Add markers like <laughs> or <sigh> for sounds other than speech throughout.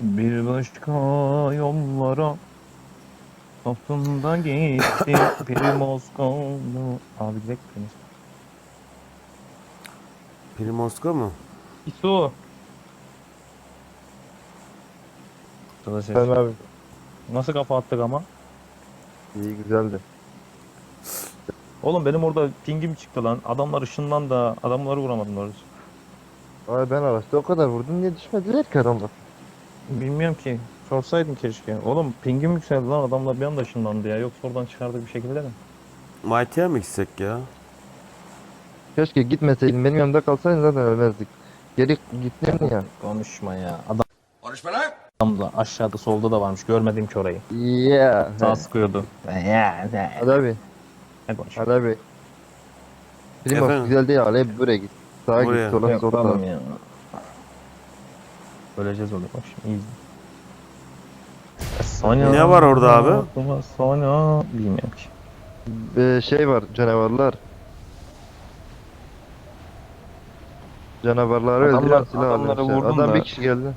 Bir başka yollara Aslında gitti <coughs> bir Moskova Abi gidelim mi? Primorska mı? İso Arkadaşlar Ben abi nasıl kafa attık ama? iyi güzeldi. Oğlum benim orada pingim çıktı lan. Adamlar ışından da adamları vuramadım doğrusu. Abi ben araçta o kadar vurdum niye düşmediler ki adamlar? Bilmiyorum ki. Sorsaydım keşke. Oğlum pingim yükseldi lan adamlar bir anda ışınlandı ya. Yoksa oradan çıkardık bir şekilde mi? Mighty'e mi gitsek ya? Keşke gitmeseydin benim yanımda kalsaydın zaten ölmezdik. Geri gittin ya. Konuşma ya. Adam Konuşma lan. Adam da aşağıda solda da varmış. Görmedim ki orayı. Yeah. Sağ sıkıyordu. Ya? Hadi abi. Ne konuş? Hadi abi. Efendim? güzel değil Ali buraya git. Sağa Buraya. git sola sola. Yapalım ya. Öleceğiz orada bak şimdi iyi. Sonya. Ne var orada abi? Sonya. Bilmiyorum ki. Ee, şey var canavarlar. Canavarları Adamlar- öldüren silah adamları almışlar. vurdum Adam da- bir kişi geldi.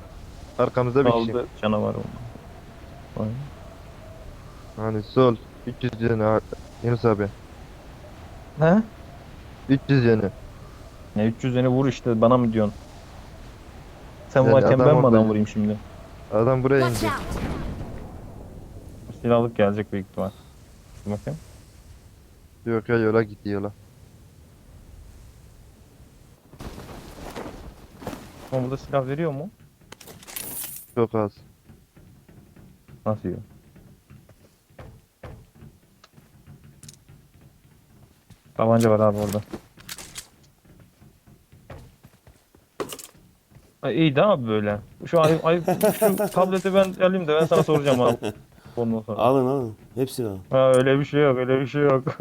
Arkamızda bir kişi. Kaldı canavar oldu. Vay. Hani sol 300 yönü Yunus abi. He? 300 yönü. Ne 300 tane vur işte bana mı diyorsun? Sen Yani varken adam ben mi orada- adam vurayım şimdi? Adam buraya Watch indi. out! Gelecek büyük ihtimal. Dur bakayım. Yok ya yola gitti yola. Ama burada silah veriyor mu? Çok az. Nasıl yiyor? Tabanca var abi orada. Ay, iyi de abi böyle. Şu ay, ay şu <laughs> tableti ben alayım da ben sana soracağım abi. Ondan sonra. Alın alın. Hepsini alın. Ha, öyle bir şey yok, öyle bir şey yok. <laughs>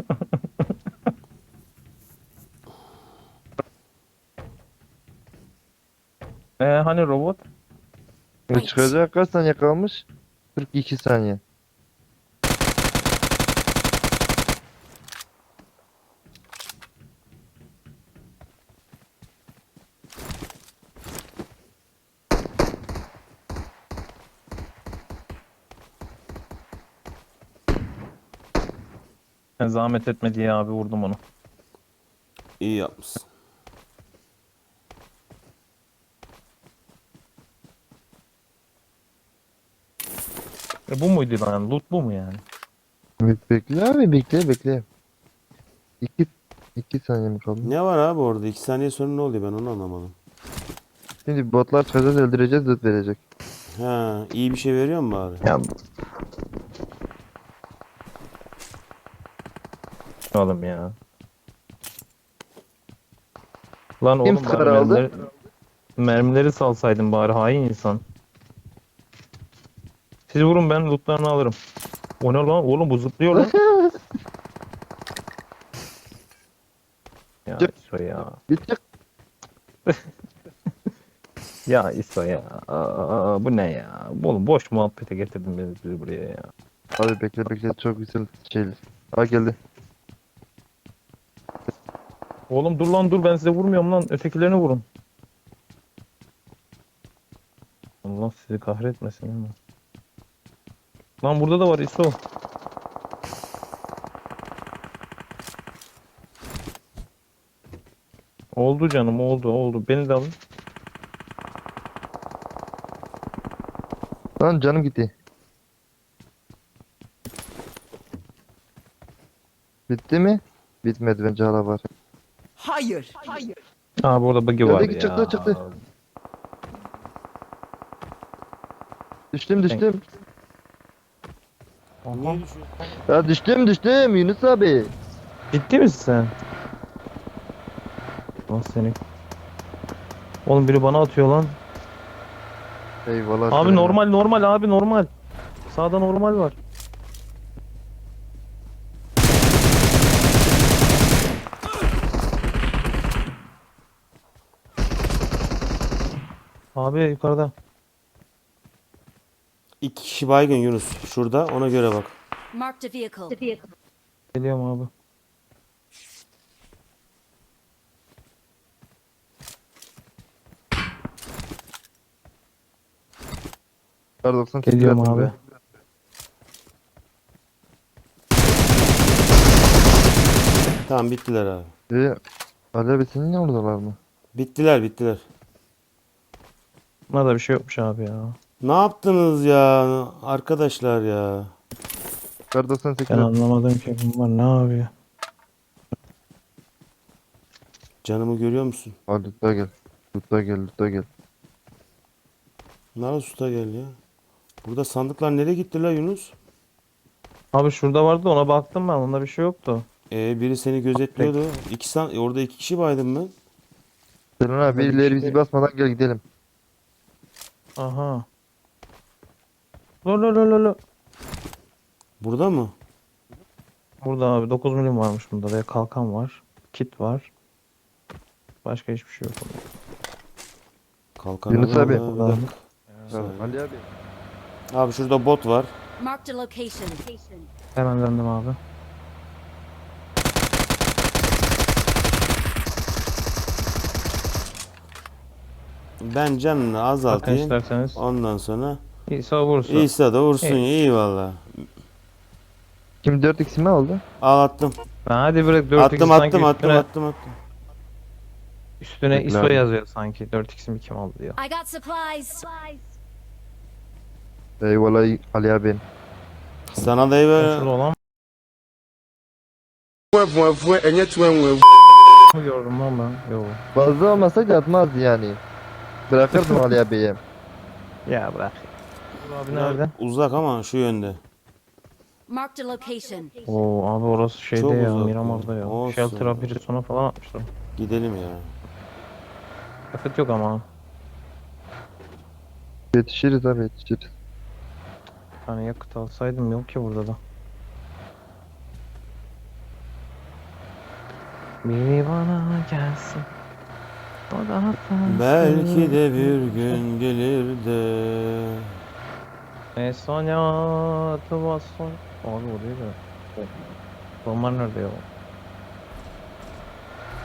Ee, hani robot? Çıkacak kaç saniye kalmış? 42 saniye. Ben zahmet etme diye abi vurdum onu. İyi yapmışsın. E, bu muydu lan? Loot bu mu yani? Bek- Bekle abi bekle bekle. 2 2 saniye mi kaldı? Ne var abi orada? 2 saniye sonra ne oluyor ben onu anlamadım. Şimdi botlar çıkacağız öldüreceğiz loot verecek. Ha, iyi bir şey veriyor mu bari? Ya Oğlum ya. Lan Kim oğlum bari aldı? mermileri, mermileri salsaydın bari hain insan. Siz vurun ben lootlarını alırım. O ne lan? Oğlum bu zıplıyor lan. <laughs> ya. İso ya. <laughs> Bir çık. <laughs> Ya İso ya. Aa, bu ne ya? Oğlum boş muhabbete getirdin beni buraya ya. Abi bekle bekle çok güzel şeyler. Ha geldi. Oğlum dur lan dur ben size vurmuyorum lan. Ötekilerini vurun. Allah sizi kahretmesin ama. Lan burada da var İso. Oldu canım oldu oldu. Beni de alın. Lan canım gitti. Bitti mi? Bitmedi bence hala var. Hayır. Hayır. Aa burada buggy var ya. çıktı, çıktı. Düştüm düştüm. Niye düşüyor? Ya düştüm düştüm Yunus abi. Ciddi misin sen? Lan seni. Oğlum biri bana atıyor lan. Eyvallah. Abi normal normal abi normal. Sağda normal var. Abi yukarıda. İki kişi baygın Yunus. Şurada ona göre bak. Marked a vehicle. Geliyorum abi. Kar 90 Geliyorum abi. be. Tamam bittiler abi. E, Ali abi senin ne oradalar mı? Bittiler bittiler. Buna da bir şey yokmuş abi ya. Ne yaptınız ya arkadaşlar ya? Kar 90 Ben tekrar. anlamadım ki bunlar ne yapıyor. Canımı görüyor musun? Hadi lütfen gel. Lütfen gel lütfen gel. Nerede usta gel ya? Burada sandıklar nereye gitti la Yunus? Abi şurada vardı ona baktım ben onda bir şey yoktu. Ee, biri seni gözetliyordu. İki san orada iki kişi baydım ben. Bir birileri şey- bizi basmadan gel gidelim. Aha. Lo lo lo lo lo. Burada mı? Burada abi 9 milim varmış bunda ve kalkan var. Kit var. Başka hiçbir şey yok. Kalkan Yunus var abi. dakika. Ali abi. Abi şurada bot var. Marked a location. Hemen döndüm abi. Ben canını azaltayım. Ondan sonra İsa vursun. İsa da vursun. İyi. iyi valla. Kim 4x mi aldı? Al attım. Ben hadi bırak 4 Attım attım attım üstüne, attım attım. üstüne Bekle ISO yazıyor sanki. 4x'imi kim aldı diyor. I got supplies. Eyvallah Ali abi. Sana da eyvallah. Şurada olan mı gördüm lan ben? Yok. Fazla olmasaydı atmazdı yani. Bırakırdım Ali abiye. <laughs> Ya bırak. Abi Bunlar nerede? Uzak ama şu yönde. Marked a location. Oo abi orası şeyde Çok ya uzak Miramar'da ya. Olsun. Shelter'a biri sona falan atmışlar. Gidelim ya. Yakıt yok ama. Yetişiriz abi yetişiriz. Hani yakıt alsaydım yok ki burada da. Biri bana gelsin. O da hatta. Belki de bir gün gelir de. E sonya tıvasson. Abi o değil de. Roman nerede ya?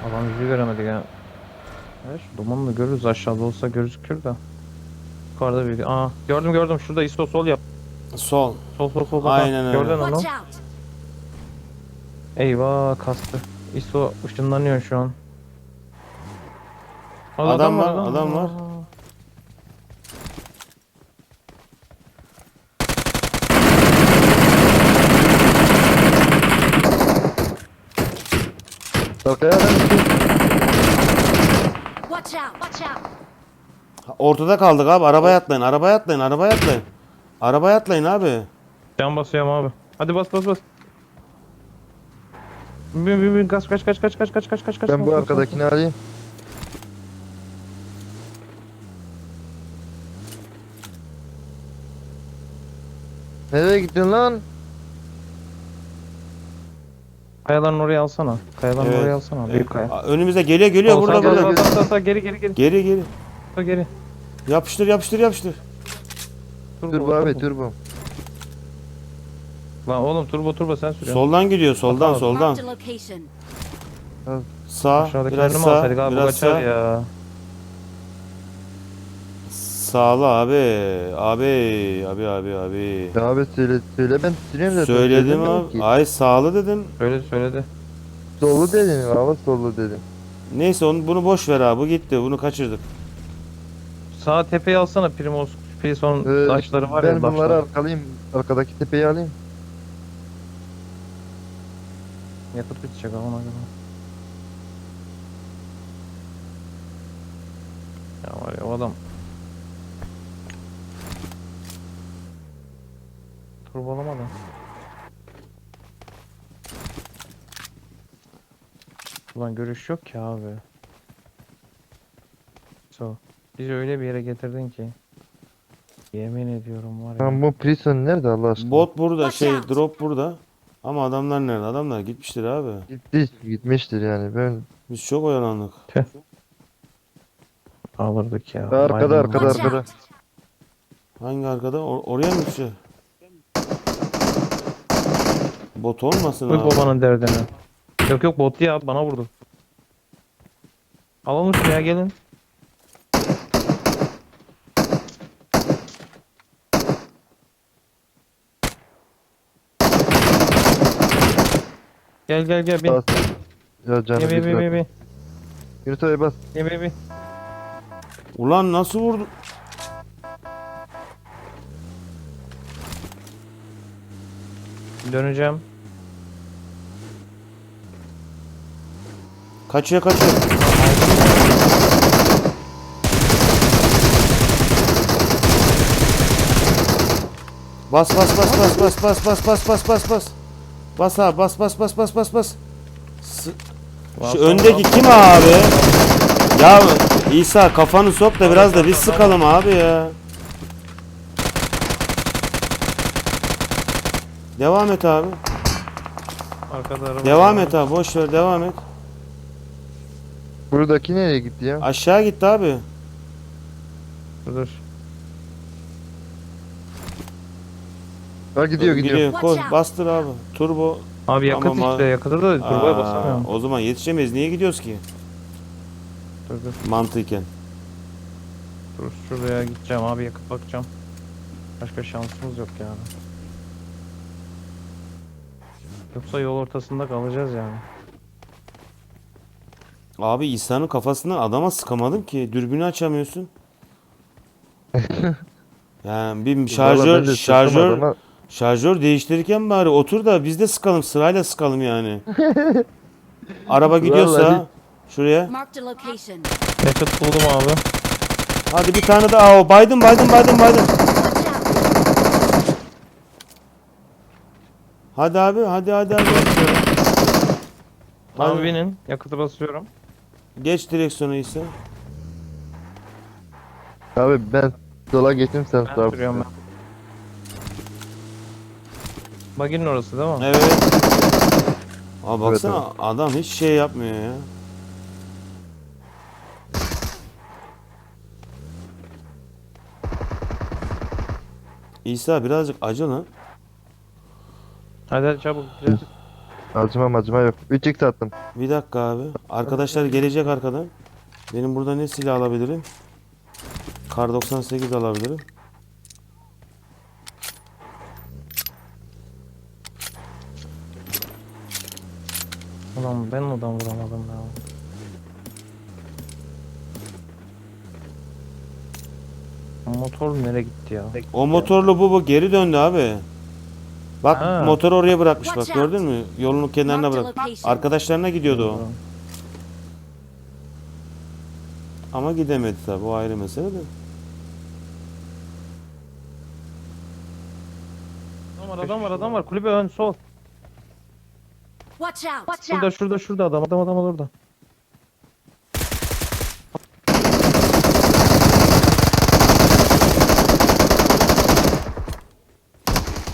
Adam yüzü göremedik ya. Evet şu dumanını görürüz aşağıda olsa gözükür de. Yukarıda bir... Aa gördüm gördüm şurada ISO sol yap. Sol. Sol sol sol. Aynen öyle. Gördün onu. Eyvah kastı. ISO ışınlanıyor şu an. Aa, Adam var, adam var. Arkaya adam. Watch out. Watch out. Ortada kaldık abi. Arabaya atlayın. Arabaya atlayın. Arabaya atlayın. Arabaya atlayın abi. Can basıyorum abi. Hadi bas bas bas. Bin bin bin kaç kaç kaç kaç kaç kaç kaç kaç kaç. Ben bu arkadakini alayım. Nereye gittin lan? Kayaların oraya alsana. Kayaların Evet. oraya alsana. Büyük kaya. Aa, Önümüze geliyor geliyor. Burada sağ, burada. sağ, sağ, sağ, sağ, geri geri geri. Geri geri. Sağ, geri. Yapıştır yapıştır yapıştır. Turbo abi turbo. Lan oğlum turbo turbo sen sürüyorsun. Soldan gidiyor. Soldan Bakalım. soldan. Marked a location. Sağ. Biraz mi sağ. alsaydık abi bu Biraz kaçar sağ. ya. Sağlı abi. Abi. Abi abi abi. Ya abi söyle söyle ben süreyim zaten. Söyledim abi. ki. Ay sağlı dedim. Öyle söyledi. Solu dedim hava solu dedim. Neyse onu, bunu boş ver abi. Bu gitti. Bunu kaçırdık. Sağ tepeyi alsana Primos. Prison Ee, taşları var ben ya bunları taşlar. arkalayayım. Arkadaki tepeyi alayım. Yakıt bitecek ama ona göre. Ya var ya o adam. Turbolama da. Ulan görüş yok ki abi. So, bizi öyle bir yere getirdin ki. Yemin ediyorum var ya. Lan bu prison nerede Allah aşkına? Bot burada. Şey drop burada. Ama adamlar nerede? Adamlar gitmiştir abi. Gitti, gitmiştir yani. Ben Biz çok oyalandık. Alırdık ya. Arkada, Baygın arkada, var. Arkada. Hangi arkada? Or- oraya mı düşecek? Bot olmasın Buyur abi. babanın derdine. Yok yok bot ya bana vurdu. Alalım şuraya gelin. Gel gel gel bin. Ya canım bin bin bin. Yürü tabii bas. Gel bin bin. Ulan nasıl vurdu? Döneceğim. Kaçıyor kaçıyor. Bas bas bas bas bas bas bas bas bas bas bas. Bas abi bas bas bas bas bas bas. Şu öndeki kim abi? Ya İsa kafanı sok da biraz da biz sıkalım abi ya. Devam et abi. Arkada araba. Devam var. et abi. Boş ver devam et. Buradaki nereye gitti ya? Aşağı gitti abi. Dur. Ha gidiyor gidiyor. Watch out. bastır abi. Turbo. Abi yakıt Ama ma- işte yakıtı da turboya basamıyorum. O zaman yetişemeyiz. Niye gidiyoruz ki? Dur dur. Mantıken. Dur şuraya gideceğim abi yakıt bakacağım. Başka şansımız yok yani. Yoksa yol ortasında kalacağız yani. Abi İsa'nın kafasından adama sıkamadım ki. Dürbünü açamıyorsun. <laughs> yani bir Vallahi ben şarjör de şarjör şarjör değiştirirken bari otur da biz de sıkalım sırayla sıkalım yani. <laughs> Araba gidiyorsa şuraya. Marked a location. Yakıt buldum abi. Hadi bir tane daha. Aa, o Biden Biden Biden Biden. Watch out. Hadi abi hadi hadi hadi. Abi Hadi. binin. Yakıtı basıyorum. Geç direksiyonu İsa. Abi ben sola geçtim sen Ben sağa. sürüyorum ben. Baginin orası değil mi? Evet. Abi Evet, baksana adam hiç şey yapmıyor ya. İsa birazcık acı lan. Hadi hadi çabuk. gideceğiz. Acıma macıma yok. 3x attım. Bir dakika abi. Arkadaşlar gelecek arkadan. Benim burada ne silah alabilirim? Kar 98 alabilirim. Ulan ben oradan vuramadım ya. Motor nereye gitti ya? O motorlu bu bu geri döndü abi. Bak Ha. motoru oraya bırakmış bak gördün mü? Yolun kenarına bırak. Arkadaşlarına gidiyordu o. Ama gidemedi tabi o ayrı mesele de. Adam var adam var adam var kulübe ön sol. Watch out. Watch Şurada out. şurada şurada adam adam adam orada.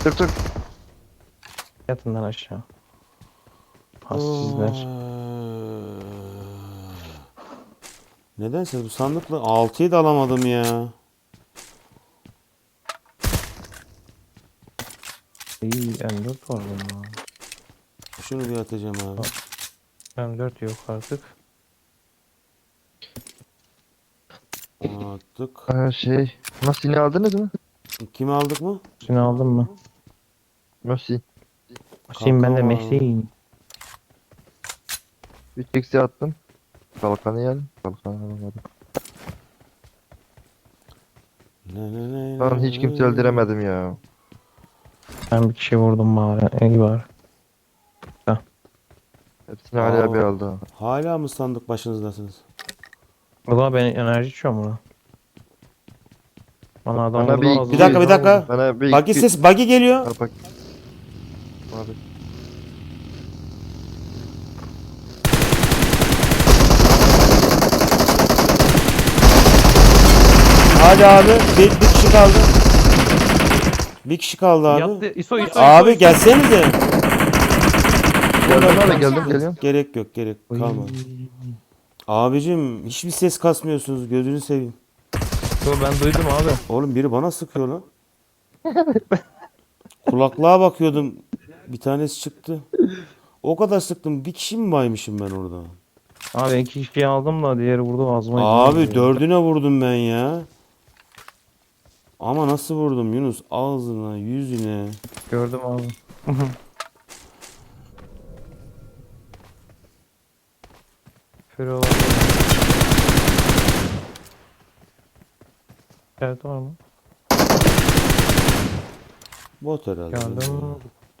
Tık tık. Yatın lan aşağı. Hassizler. Nedense bu sandıkla 6'yı da alamadım ya. İyi M4 var bunda. Şunu bir atacağım abi. M4 yok artık. Onu attık. Ha, şey. Nasıl yine aldınız mı? Kimi aldık mı? Seni aldın mı? Nasıl? Şimdi ben de Kanka. Messi'yim. 3x'i attım. Kalkanı yedim. Kalkanı alamadım. Ne, ne, ne, Lan hiç kimse öldüremedim ya. Ben bir kişi vurdum bari. İyi var. Hepsini Ali abi Aa. aldı. ha. Hala mı sandık başınızdasınız? Zaman ben enerji içiyorum buna. Bana adam Bana vurdu bir, Bir dakika, bir dakika. Bana bir Buggy iki- ses buggy geliyor. Bak. Hadi abi bir, bir kişi kaldı. Bir kişi kaldı abi. Yattı. İso İso Abi İso, gelsenize. Geldim abi geldim geliyorum. Gerek yok gerek İso. kalmadı. Abicim hiçbir ses kasmıyorsunuz gözünü seveyim. Yo, ben duydum abi. Oğlum biri bana sıkıyor lan. Kulaklığa bakıyordum. Bir tanesi çıktı. O kadar sıktım. Bir kişi mi baymışım ben orada? Abi iki kişiyi aldım da diğeri vurdu ağzıma. Abi dördüne vurdum ben ya. Ama nasıl vurdum Yunus? Ağzına, yüzüne. Gördüm abi. Fury olabilir. Evet var mı? Bot herhalde. Geldim.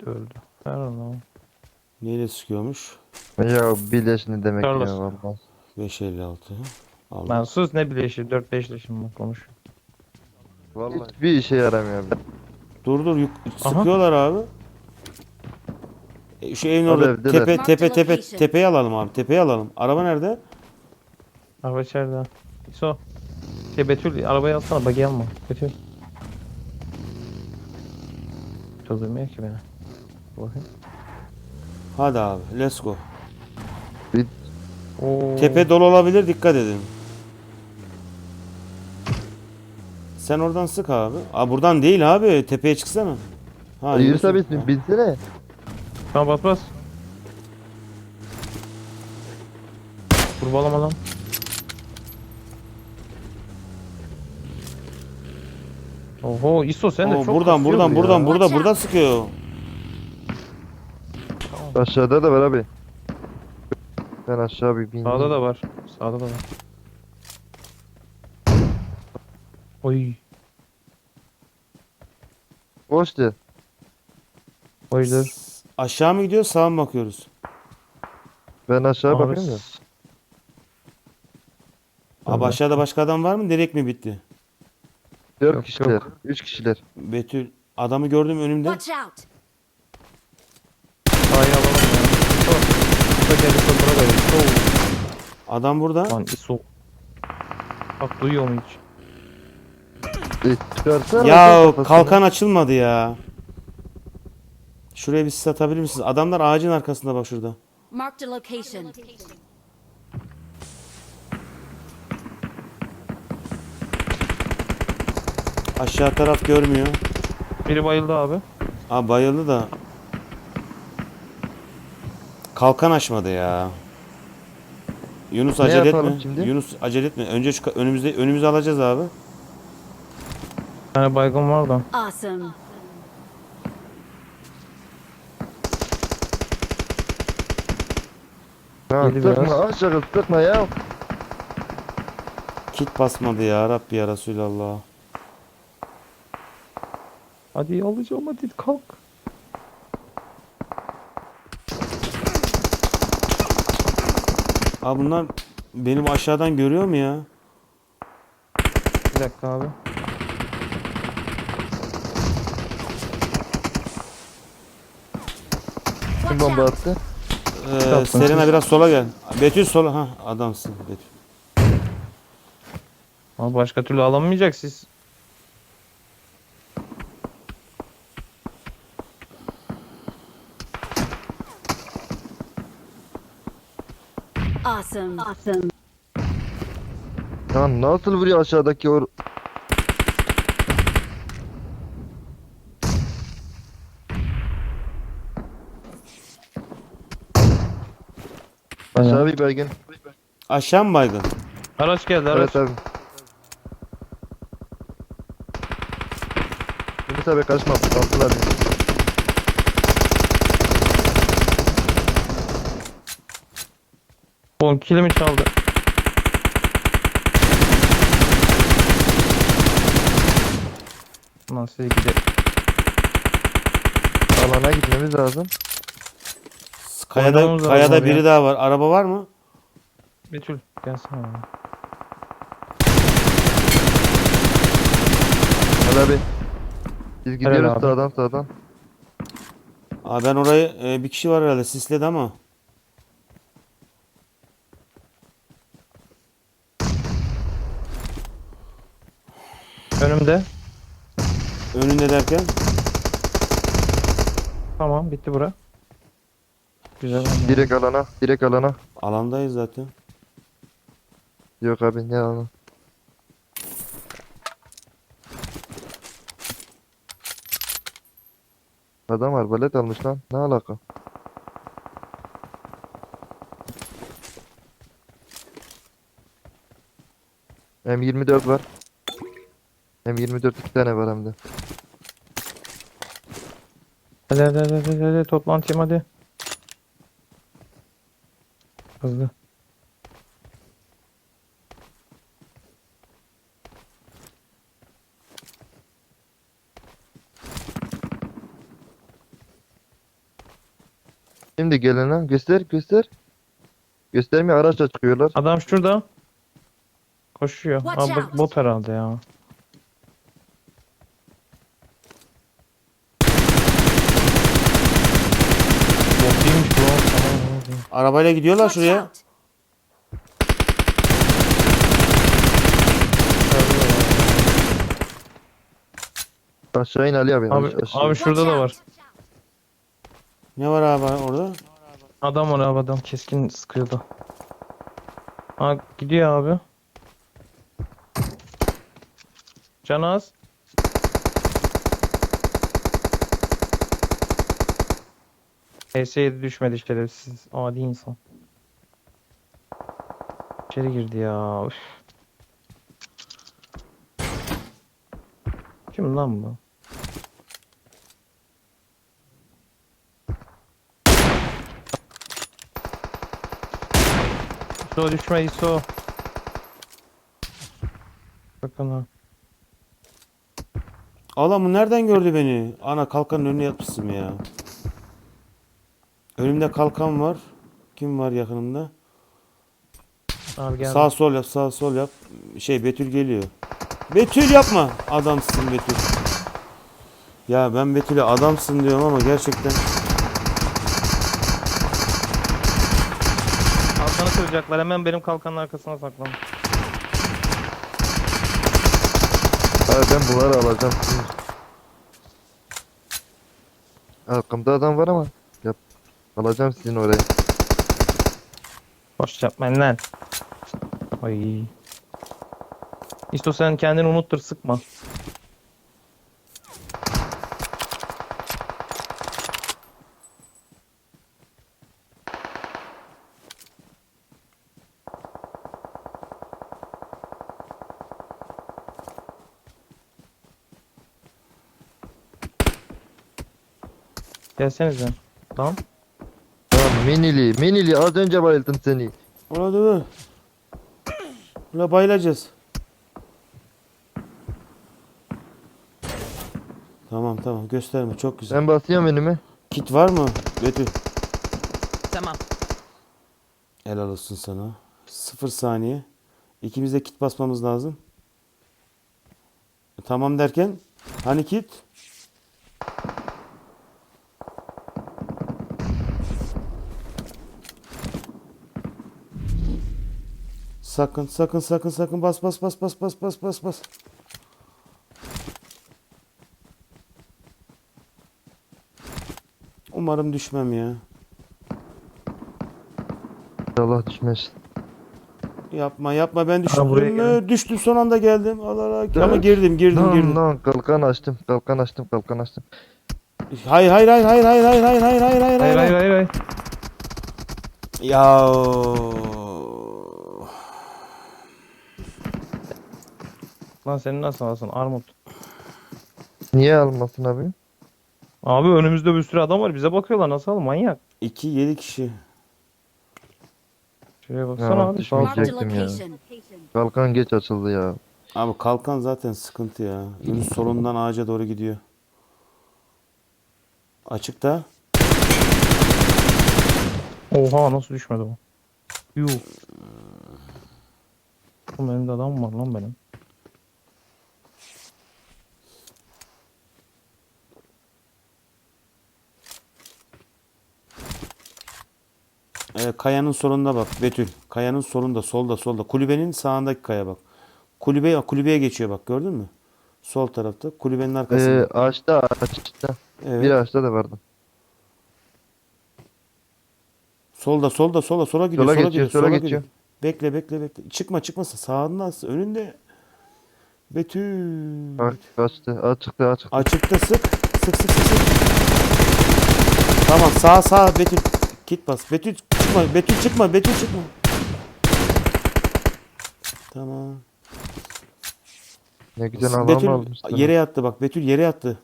Öldü. Herhalde. Neyle sıkıyormuş? Ya bileş ne demek Carlos. ya vallahi. 556. Allah. Ben sus ne bileşi 4-5 leşim var konuş. Vallahi hiçbir işe yaramıyor. Dur dur yuk- Aha. sıkıyorlar abi. E, şu evin Abi orada evdeler. tepe tepe tepe location. tepeyi alalım abi. Tepeyi alalım. Araba nerede? Araba içeride. So. Şey Betül arabayı alsana bagi alma. Betül. Duymuyor ki beni. Bakayım. Hadi abi. Let's go. Oo. Tepe dolu olabilir. Dikkat edin. Sen oradan sık abi. Aa buradan değil abi. Tepeye çıksana. Ha, Yürüse Yunus'un- bitsin binsene. Tamam bas bas. Kurbalama lan. Oho ISO sen de Oo, çok buradan kasıyor buradan bu buradan ya. burada burada sıkıyor. Aşağıda da var abi. Ben aşağı bir bineyim. Sağda da var. Sağda da var. Oy. Boştu. Oydur. Aşağı mı gidiyor sağa mı bakıyoruz? Ben aşağı Abi, bakayım da. Abi aşağıda başka adam var mı? Direkt mi bitti? Dört Yok, kişiler. yok. Üç kişiler. Betül adamı gördüm önümde. Watch out! Sağa alalım ya. Adam burada. Lan ISO. Bak duyuyor mu hiç? E. Ya kafasını. kalkan açılmadı ya. Şuraya bir sis atabilir misiniz? Adamlar ağacın arkasında bak şurada. Marked a location. Aşağı taraf görmüyor. Biri bayıldı abi. Aa bayıldı da. Kalkan açmadı ya. Yunus Ne acele yapalım etme. şimdi? Yunus acele etme. Önce şu ka- önümüzde önümüze alacağız abi. Tane baygın var da. Awesome. Ha, biraz. aşağı sıkma ya. Kit basmadı ya Rabbi ya Resulallah. Hadi alacağım hadi kalk. Abi bunlar benim aşağıdan görüyor mu ya? Bir dakika abi. Kim bomba attı? Ee, Serena biraz sola gel. Betül sola. Ha adamsın Betül. Ama başka türlü alamayacak siz. Awesome. Awesome. Ya nasıl vuruyor aşağıdaki or... Aşağı bir baygın. Aşağı mı baygın? Araç geldi araç. Evet abi. Yunus abi kaçma. Kalktılar beni. Oğlum kilimi çaldı. Nasıl gidecek? Alana gitmemiz lazım. Kayada, Oynamamız lazım kayada biri daha var. Araba var mı? Betül gelsene. ya. Hadi abi. Biz gidiyoruz abi. sağdan sağdan. Aa, ben orayı e, bir kişi var herhalde sisledi ama. Önümde. Önünde derken. Tamam bitti bura. Güzel. Direkt alana. Direkt alana. Alandayız zaten. Yok abi ne alana. Adam arbalet almış lan. Ne alaka? M24 var. M24 iki tane var hem de. Hadi hadi hadi hadi, hadi. toplantıyım hadi hızlı. Şimdi gelene göster göster. Göstermeye araçla çıkıyorlar. Adam şurada. Koşuyor. Watch bot herhalde ya. Arabayla gidiyorlar Watch şuraya. out! Aşağı in Ali abi. Abi, aşağı. abi şurada da var. Ne var abi orada? Adam var abi adam keskin sıkıyordu. Aa gidiyor abi. Canaz. PS7 düşmedi şerefsiz. Adi insan. İçeri girdi ya. Üf. Kim lan bu? İso düşme İso. Bakın ha. Adam bu nereden gördü beni? Ana kalkanın önüne yatmışsın ya. Önümde kalkan var. Kim var yakınımda? Abi gel. Sağ sol yap, sağ sol yap. Şey Betül geliyor. Betül yapma. Adamsın Betül. Ya ben Betül'e adamsın diyorum ama gerçekten Kalkanı kıracaklar. Hemen benim kalkanın arkasına saklan. Abi ben bunları alacağım. Arkamda adam var ama. Alacağım sizin orayı. Boş yapmayın lan. Ay. İsto sen kendini unuttur sıkma. Gelsenize. Tamam. Minili minili az önce bayıldım seni. Ulan dur. Ulan bayılacağız. Tamam tamam gösterme çok güzel. Ben basıyorum önüme. Kit var mı Betül? Tamam. Helal olsun sana. Sıfır saniye. İkimiz de kit basmamız lazım. Tamam derken hani kit? Sakın sakın sakın sakın bas bas bas bas bas bas bas bas. Umarım düşmem ya. İnşallah düşmez. Yapma yapma ben düştüm buraya mü? gelin. Düştüm son anda geldim. Allah Allah. Ama girdim girdim Lan girdim. lan kalkan açtım. Kalkan açtım. Kalkan açtım. Hayır hayır hayır hayır hayır hayır hayır hayır hayır hayır Hayır hayır hayır hayır. Ya Lan senin nasıl alsın Armut? Niye almasın abi? Abi önümüzde bir sürü adam var bize bakıyorlar nasıl al manyak. 2 7 kişi. Şuraya baksana Ya, abi. Marked a Diyecektim ya. location. Kalkan geç açıldı ya. Abi kalkan zaten sıkıntı ya. Yunus solundan ağaca doğru gidiyor. Açıkta. Oha nasıl düşmedi bu? Yuh. Oğlum önümde adam var lan benim. Ee, kayanın solunda bak Betül. Kayanın solunda solda solda. Kulübenin sağındaki kaya bak. Kulübe kulübeye geçiyor bak gördün mü? Sol tarafta. Kulübenin arkasında. Ee, ağaçta ağaçta. evet. Bir ağaçta da vardı. Solda solda solda sola gidiyor. Sola Sola, geçiyor, gidiyor. sola Sola geçiyor. gidiyor. Bekle bekle bekle. Çıkma çıkmasın. Sağında önünde. Betül. Bak açtı. Açıktı açıktı. Açıkta sık. Sık sık sık. Tamam sağ sağ Betül. Git bas. Betül çıkma. Betül çıkma. Betül çıkma. Tamam. Ne güzel alan Betül almışlar. yere yattı bak. Betül yere yattı.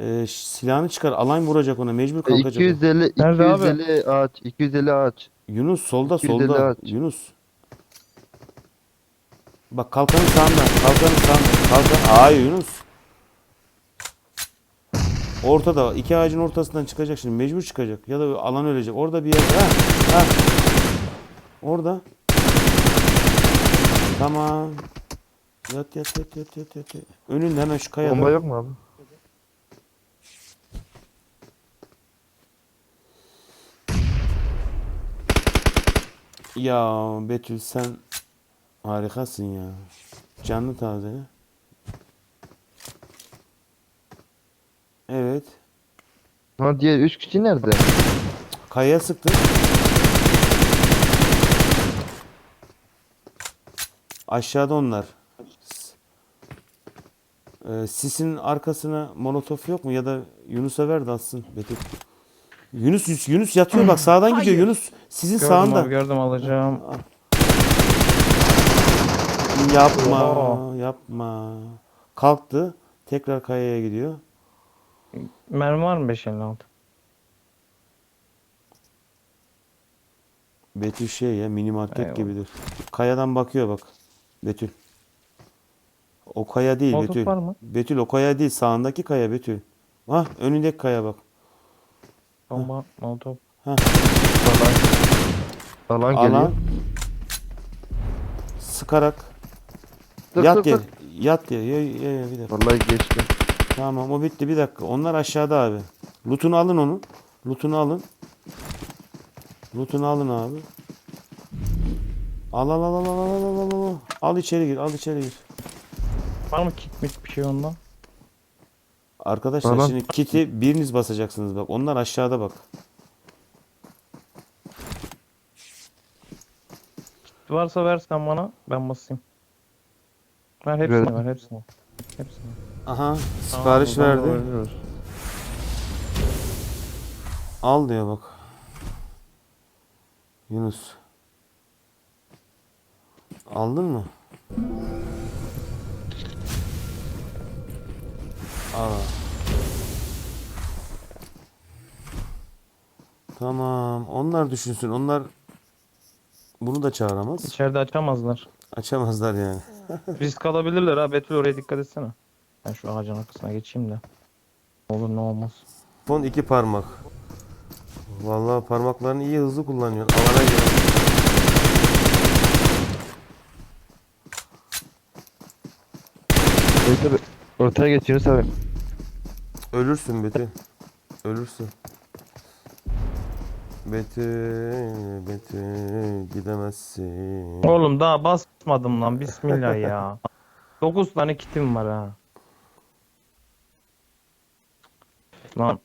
Ee, silahını çıkar. Alan vuracak ona. Mecbur E, kalkacak. o. 250 Nerede abi? 250 ağaç 250 ağaç. Yunus solda 250 solda. aç. Yunus. Bak kalkanın sağında. Kalkanın sağında. Kalkan. Hayır Yunus. Ortada iki ağacın ortasından çıkacak şimdi mecbur çıkacak ya da alan ölecek. Orada bir yerde ha. ha. Orada. Tamam. Yat yat yat yat yat yat. yat. Önünde hemen şu kayada. Bomba yok mu abi? Ya Betül sen harikasın ya. Canlı taze. Evet. Ha diğer 3 kişi nerede? Kayaya sıktı. Aşağıda onlar. Ee, sisin arkasına molotof yok mu ya da Yunus'a ver de atsın Betül. Yunus Yunus yatıyor bak sağdan gidiyor Hayır. Yunus sizin Gördüm sağında. abi gördüm alacağım. Yapma, yapma. Kalktı. Tekrar kayaya gidiyor. Mermi var mı 556? Betül şey ya mini market Eyvallah. gibidir. Kayadan bakıyor bak. Betül. O kaya değil Molotof Betül. var mı? Betül o kaya değil sağındaki kaya Betül. Hah önündeki kaya bak. Bomba, molotof. Alan, alan geliyor. Alan. Sıkarak. Dur, yat dur, diye. dur. Yat diye. Ya, ya, ya, bir dakika. Vallahi geçti. Tamam o bitti bir dakika. Onlar aşağıda abi. Loot'unu alın onu. Loot'unu alın. Loot'unu alın abi. Al al al al al al al al al. Al içeri gir al içeri gir. Var mı kit mit bir şey ondan? Arkadaşlar Tamam. şimdi kiti biriniz basacaksınız bak. Onlar aşağıda bak. Varsa versen bana ben basayım. Ver hepsini Ver. ver hepsini. Hepsini. Aha sipariş Tamam, verdi. Al diyor bak. Yunus. Aldın mı? Al. Tamam. Onlar düşünsün. Onlar bunu da çağıramaz. İçeride açamazlar. Açamazlar yani. Risk alabilirler ha. Betül oraya dikkat etsene. Ben şu ağacın arkasına geçeyim de. Olur ne olmaz. Son iki parmak. Vallahi parmaklarını iyi hızlı kullanıyor. Alana. Bekle be. Ortaya geç Yunus abi. Ölürsün Betül. Ölürsün. Betül, Betül gidemezsin. Oğlum daha basmadım lan. Bismillah ya. <laughs> 9 tane kitim var ha. 那